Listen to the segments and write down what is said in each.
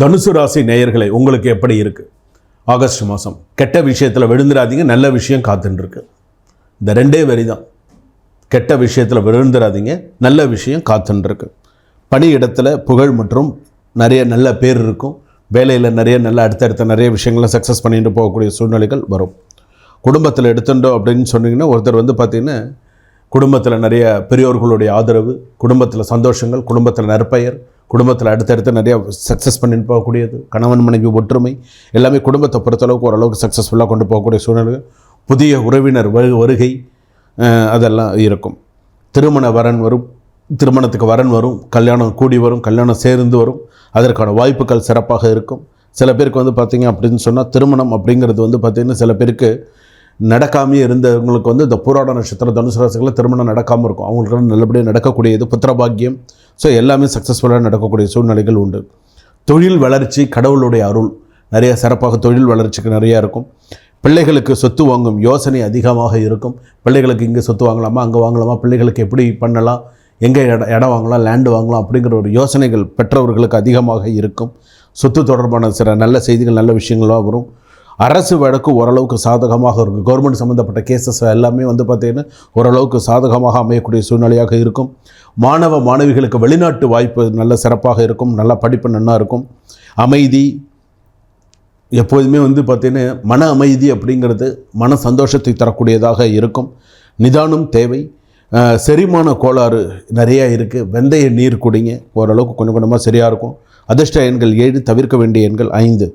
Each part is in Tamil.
தனுசு ராசி நேயர்களை உங்களுக்கு எப்படி இருக்குது ஆகஸ்ட் மாதம் கெட்ட விஷயத்தில் விழுந்துடாதீங்க நல்ல விஷயம் காத்துட்டுருக்கு இந்த ரெண்டே வரி தான் கெட்ட விஷயத்தில் விழுந்துடாதீங்க நல்ல விஷயம் காத்துட்டுருக்கு பணியிடத்தில் புகழ் மற்றும் நிறைய நல்ல பேர் இருக்கும். வேலையில் நிறைய நல்ல அடுத்தடுத்த நிறைய விஷயங்களை சக்ஸஸ் பண்ணிட்டு போகக்கூடிய சூழ்நிலைகள் வரும். குடும்பத்தில் எடுத்துட்டோம் அப்படின்னு சொன்னீங்கன்னா ஒருத்தர் வந்து பார்த்திங்கன்னா குடும்பத்தில் நிறைய பெரியோர்களுடைய ஆதரவு குடும்பத்தில் சந்தோஷங்கள் குடும்பத்தில் நற்பெயர் குடும்பத்தில் அடுத்தடுத்து நிறைய சக்ஸஸ் பண்ணிட்டு போகக்கூடியது கணவன் மனைவி ஒற்றுமை எல்லாமே குடும்பத்தை பொறுத்தளவுக்கு ஓரளவுக்கு சக்ஸஸ்ஃபுல்லாக கொண்டு போகக்கூடிய சூழ்நிலை புதிய உறவினர் வரு வருகை அதெல்லாம் இருக்கும். திருமண வரன் வரும் திருமணத்துக்கு வரன் வரும் கல்யாணம் கூடி வரும் கல்யாணம் சேர்ந்து வரும் அதற்கான வாய்ப்புகள் சிறப்பாக இருக்கும். சில பேருக்கு வந்து பார்த்திங்க அப்படின்னு சொன்னால் திருமணம் அப்படிங்கிறது வந்து பார்த்திங்கன்னா சில பேருக்கு நடக்காமே இருந்தவங்களுக்கு வந்து இந்த புராட நட்சத்திர தனுசு ராசிகளில் திருமணம் நடக்காமல் இருக்கும். அவங்களுக்கு நல்லபடியாக நடக்கக்கூடியது புத்திரபாக்கியம். ஸோ எல்லாமே சக்ஸஸ்ஃபுல்லாக நடக்கக்கூடிய சூழ்நிலைகள் உண்டு. தொழில் வளர்ச்சி கடவுளுடைய அருள். நிறைய சிறப்பாக தொழில் வளர்ச்சிக்கு நிறையா இருக்கும். பிள்ளைகளுக்கு சொத்து வாங்கும் யோசனை அதிகமாக இருக்கும். பிள்ளைகளுக்கு இங்கே சொத்து வாங்கலாமா அங்கே வாங்கலாமா பிள்ளைகளுக்கு எப்படி பண்ணலாம் எங்கே இடம் இடம் வாங்கலாம் லேண்டு வாங்கலாம் அப்படிங்கிற ஒரு யோசனைகள் பெற்றவர்களுக்கு அதிகமாக இருக்கும். சொத்து தொடர்பான சில நல்ல செய்திகள் நல்ல விஷயங்களாக வரும். அரசு வழக்கு ஓரளவுக்கு சாதகமாக இருக்கும் கவர்மெண்ட் சம்மந்தப்பட்ட கேசஸ் எல்லாமே வந்து பார்த்திங்கன்னா ஓரளவுக்கு சாதகமாக அமையக்கூடிய சூழ்நிலையாக இருக்கும். மாணவ மாணவிகளுக்கு வெளிநாட்டு வாய்ப்பு நல்ல சிறப்பாக இருக்கும். நல்ல படிப்பு நல்லா இருக்கும். அமைதி எப்போதுமே வந்து பார்த்திங்கன்னா மன அமைதி அப்படிங்கிறது மன சந்தோஷத்தை தரக்கூடியதாக இருக்கும். நிதானம் தேவை. செரிமான கோளாறு நிறையா இருக்குது வெந்தய நீர் குடிங்க. ஓரளவுக்கு கொஞ்சம் கொஞ்சமாக சரியாக இருக்கும். அதிர்ஷ்ட எண்கள் ஏழு தவிர்க்க வேண்டிய எண்கள் ஐந்து.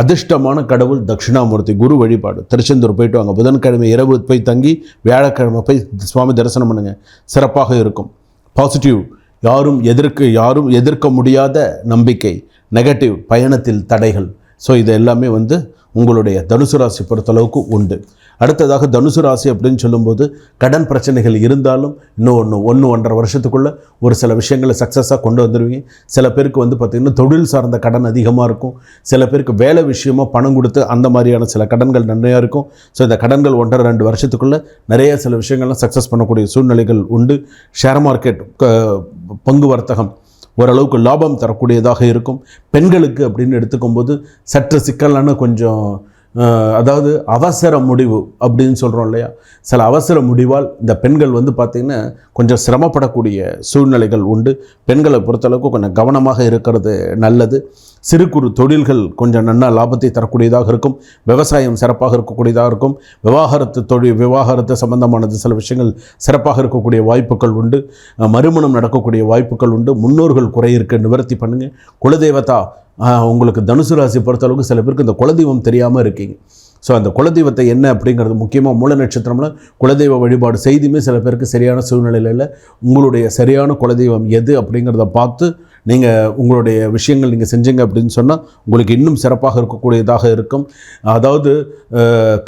அதிர்ஷ்டமான கடவுள் தட்சிணாமூர்த்தி குரு வழிபாடு. திருச்செந்தூர் போயிட்டு வாங்க. புதன்கிழமை இரவு போய் தங்கி வியாழக்கிழமை போய் சுவாமி தரிசனம் பண்ணுங்க. சிறப்பாக இருக்கும். பாசிட்டிவ் யாரும் எதிர்க்க யாரும் எதிர்க்க முடியாத நம்பிக்கை. நெகட்டிவ் பயணத்தில் தடைகள். ஸோ இது எல்லாமே வந்து உங்களுடைய தனுசு ராசி பொறுத்தளவுக்கு உண்டு. அடுத்ததாக தனுசு ராசி அப்படின்னு சொல்லும்போது கடன் பிரச்சனைகள் இருந்தாலும் இன்னும் ஒன்று ஒன்று ஒன்றரை வருஷத்துக்குள்ளே ஒரு சில விஷயங்களை சக்ஸஸாக கொண்டு வந்துடுவீங்க சில பேருக்கு வந்து பார்த்திங்கன்னா தொழில் சார்ந்த கடன் அதிகமாக இருக்கும். சில பேருக்கு வேலை விஷயமா பணம் கொடுத்து அந்த மாதிரியான சில கடன்கள் நன்மையாக இருக்கும். ஸோ இந்த கடன்கள் ஒன்றரை ரெண்டு வருஷத்துக்குள்ளே நிறைய சில விஷயங்கள்லாம் சக்ஸஸ் பண்ணக்கூடிய சூழ்நிலைகள் உண்டு. ஷேர் மார்க்கெட் க- பங்கு வர்த்தகம் ஓரளவுக்கு லாபம் தரக்கூடியதாக இருக்கும். பெண்களுக்கு அப்படின்னு எடுத்துக்கும்போது சற்று சிக்கலான கொஞ்சம் அதாவது அவசர முடிவு அப்படின்னு சொல்கிறோம் இல்லையா? சில அவசர முடிவால் இந்த பெண்கள் வந்து பார்த்திங்கன்னா கொஞ்சம் சிரமப்படக்கூடிய சூழ்நிலைகள் உண்டு. பெண்களை பொறுத்தளவுக்கு கொஞ்சம் கவனமாக இருக்கிறது நல்லது. சிறு குறு தொழில்கள் கொஞ்சம் நன்னா லாபத்தை தரக்கூடியதாக இருக்கும். விவசாயம் சிறப்பாக இருக்கக்கூடியதாக இருக்கும். விவாகரத்து தொழில் விவாகரத்து சம்பந்தமானது சில விஷயங்கள் சிறப்பாக இருக்கக்கூடிய வாய்ப்புகள் உண்டு. மறுமணம் நடக்கக்கூடிய வாய்ப்புகள் உண்டு. முன்னோர்கள் குறை இருக்க நிவர்த்தி பண்ணுங்கள் குலதெய்வத்தா உங்களுக்கு தனுசு ராசி பொறுத்தளவுக்கு சில பேருக்கு இந்த குலதெய்வம் தெரியாமல் இருக்கீங்க. ஸோ அந்த குலதெய்வத்தை என்ன அப்படிங்கிறது முக்கியமாக மூல நட்சத்திரம்ல குலதெய்வ வழிபாடு செய்தியுமே சில பேருக்கு சரியான சூழ்நிலையில் இல்லை. உங்களுடைய சரியான குலதெய்வம் எது அப்படிங்கிறத பார்த்து நீங்கள் உங்களுடைய விஷயங்கள் நீங்கள் செஞ்சீங்க அப்படின்னு சொன்னால் உங்களுக்கு இன்னும் சிறப்பாக இருக்கக்கூடியதாக இருக்கும். அதாவது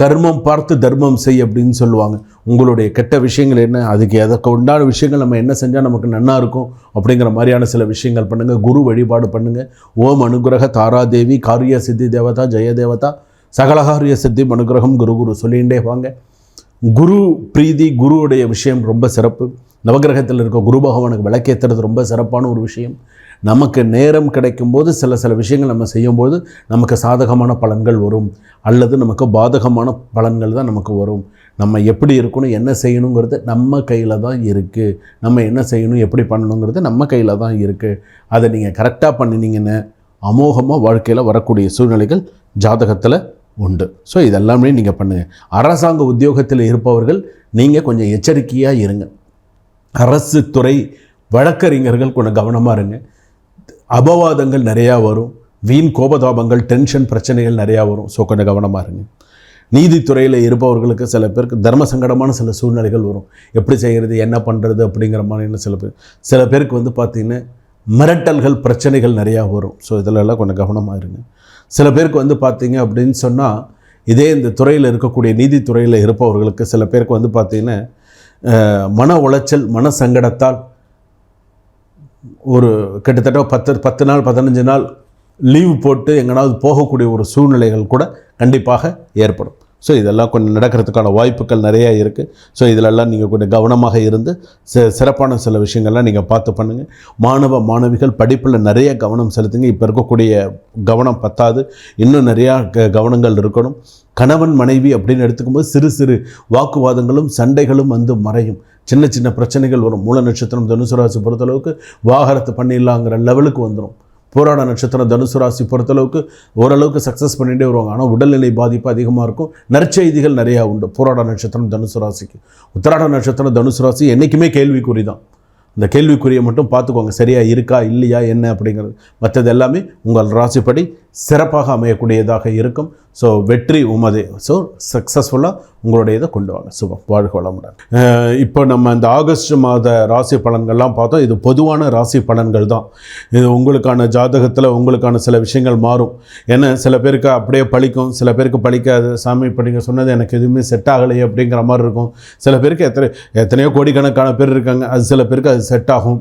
கர்மம் பார்த்து தர்மம் செய் அப்படின்னு சொல்லுவாங்க. உங்களுடைய கெட்ட விஷயங்கள் என்ன அதுக்கு எதற்கு உண்டான விஷயங்கள் நம்ம என்ன செஞ்சால் நமக்கு நன்னா இருக்கும் அப்படிங்கிற மாதிரியான சில விஷயங்கள் பண்ணுங்கள் குரு வழிபாடு பண்ணுங்கள் ஓம் அனுகிரக தாராதேவி காரிய சித்தி தேவதா ஜெய தேவதா சகலகாரிய சித்தி அனுகிரகம் குரு குரு சொல்லிகிட்டே வாங்க. குரு பிரீதி குருவுடைய விஷயம் ரொம்ப சிறப்பு. நவகிரகத்தில் இருக்க குரு பகவானுக்கு விளக்கேற்றுறது ரொம்ப சிறப்பான ஒரு விஷயம். நமக்கு நேரம் கிடைக்கும்போது சில சில விஷயங்கள் நம்ம செய்யும்போது நமக்கு சாதகமான பலன்கள் வரும். அல்லது நமக்கு பாதகமான பலன்கள் தான் நமக்கு வரும். நம்ம எப்படி இருக்கணும் என்ன செய்யணுங்கிறது நம்ம கையில் தான் இருக்குது நம்ம என்ன செய்யணும் எப்படி பண்ணணுங்கிறது நம்ம கையில் தான் இருக்குது அதை நீங்கள் கரெக்டாக பண்ணினீங்கன்னு அமோகமாக வாழ்க்கையில் வரக்கூடிய சூழ்நிலைகள் ஜாதகத்தில் உண்டு. ஸோ இதெல்லாமே நீங்கள் பண்ணுங்கள் அரசாங்க உத்தியோகத்தில் இருப்பவர்கள் நீங்கள் கொஞ்சம் எச்சரிக்கையாக இருங்க. அரசு துறை வழக்கறிஞர்கள் கொஞ்சம் கவனமாக இருங்க. அபவாதங்கள் நிறையா வரும். வீண் கோபதாபங்கள் டென்ஷன் பிரச்சனைகள் நிறையா வரும். ஸோ கொஞ்சம் கவனமாக இருங்க. நீதித்துறையில் இருப்பவர்களுக்கு சில பேருக்கு தர்ம சங்கடமான சில சூழ்நிலைகள் வரும். எப்படி செய்கிறது என்ன பண்ணுறது அப்படிங்கிற மாதிரியான சில பேர் சில பேருக்கு வந்து பார்த்திங்கன்னா மிரட்டல்கள் பிரச்சனைகள் நிறையா வரும். ஸோ இதிலெல்லாம் கொஞ்சம் கவனமாக இருங்க. சில பேருக்கு வந்து பார்த்திங்க அப்படின்னு சொன்னால் இதே இந்த துறையில் இருக்கக்கூடிய நீதித்துறையில் இருப்பவர்களுக்கு சில பேருக்கு வந்து பார்த்திங்கன்னா மன உளைச்சல் மன சங்கடத்தால் ஒரு கிட்டத்தட்ட பத்து பத்து நாள் பதினஞ்சு நாள் லீவு போட்டு எங்கனாவது போகக்கூடிய ஒரு சூழ்நிலைகள் கூட கண்டிப்பாக ஏற்படும். ஸோ இதெல்லாம் கொஞ்சம் நடக்கிறதுக்கான வாய்ப்புகள் நிறையா இருக்குது ஸோ இதிலெல்லாம் நீங்கள் கொஞ்சம் கவனமாக இருந்து ச சிறப்பான சில விஷயங்கள்லாம் நீங்கள் பார்த்து பண்ணுங்கள் மாணவ மாணவிகள் படிப்பில் நிறைய கவனம் செலுத்துங்க. இப்போ இருக்கக்கூடிய கவனம் பத்தாது. இன்னும் நிறையா க- கவனங்கள் இருக்கணும். கணவன் மனைவி அப்படின்னு எடுத்துக்கும்போது சிறு சிறு வாக்குவாதங்களும் சண்டைகளும் வந்து மறையும். சின்ன சின்ன பிரச்சனைகள் வரும். மூல நட்சத்திரம் தனுசு ராசி பொறுத்தளவுக்கு வாகனத்தை பண்ணிடலாங்கிற லெவலுக்கு வந்துடும் போராட நட்சத்திரம் தனுசு ராசி பொறுத்தளவுக்கு ஓரளவுக்கு சக்ஸஸ் பண்ணிகிட்டே வருவாங்க. ஆனால் உடல்நிலை பாதிப்பு அதிகமாக இருக்கும். நற்செய்திகள் நிறையா உண்டு. போராட நட்சத்திரம் தனுசு ராசிக்கு. உத்திராட நட்சத்திரம் தனுசு ராசி என்றைக்குமே கேள்விக்குறி தான். இந்த கேள்விக்குறியை மட்டும் பார்த்துக்கோங்க. சரியாக இருக்கா இல்லையா என்ன அப்படிங்கிறது. மற்றது எல்லாமே உங்கள் ராசிப்படி சிறப்பாக அமையக்கூடியதாக இருக்கும். ஸோ வெற்றி உமதே. ஸோ சக்ஸஸ்ஃபுல்லாக உங்களுடைய இதை கொண்டு வாங்க. சுபம். வாழ்க வளமுடன். இப்போ நம்ம இந்த ஆகஸ்ட் மாத ராசி பலன்கள்லாம் பார்த்தோம் இது பொதுவான ராசி பலன்கள் தான். இது உங்களுக்கான ஜாதகத்தில் உங்களுக்கான சில விஷயங்கள் மாறும். ஏன்னா சில பேருக்கு அப்படியே பழிக்கும் சில பேருக்கு பழிக்காது. சாமி இப்போ நீங்கள் சொன்னது எனக்கு எதுவுமே செட் ஆகலையே அப்படிங்கிற மாதிரி இருக்கும். சில பேருக்கு எத்தனை எத்தனையோ கோடிக்கணக்கான பேர் இருக்காங்க. அது சில பேருக்கு அது செட் ஆகும்.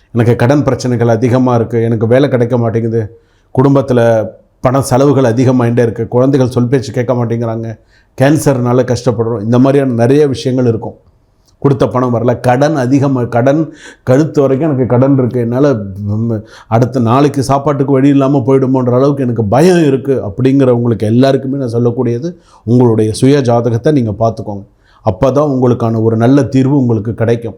எனக்கு கடன் பிரச்சனைகள் அதிகமாக இருக்குது எனக்கு வேலை கிடைக்க மாட்டேங்குது குடும்பத்தில் பண செலவுகள் அதிகமாகிட்டே இருக்குது குழந்தைகள் சொல் பேச்சு கேட்க மாட்டேங்கிறாங்க கேன்சர்னால கஷ்டப்படுறோம் இந்த மாதிரியான நிறைய விஷயங்கள் இருக்கும். கொடுத்த பணம் வரல கடன் அதிகமாக கடன் கழுத்து வரைக்கும் எனக்கு கடன் இருக்குது என்னால் அடுத்த நாளைக்கு சாப்பாட்டுக்கு வழி இல்லாமல் போயிடுமோன்ற அளவுக்கு எனக்கு பயம் இருக்குது அப்படிங்கிறவங்களுக்கு எல்லாருக்குமே நான் சொல்லக்கூடியது உங்களுடைய சுய ஜாதகத்தை நீங்கள் பார்த்துக்கோங்க. அப்போ தான் உங்களுக்கான ஒரு நல்ல தீர்வு உங்களுக்கு கிடைக்கும்.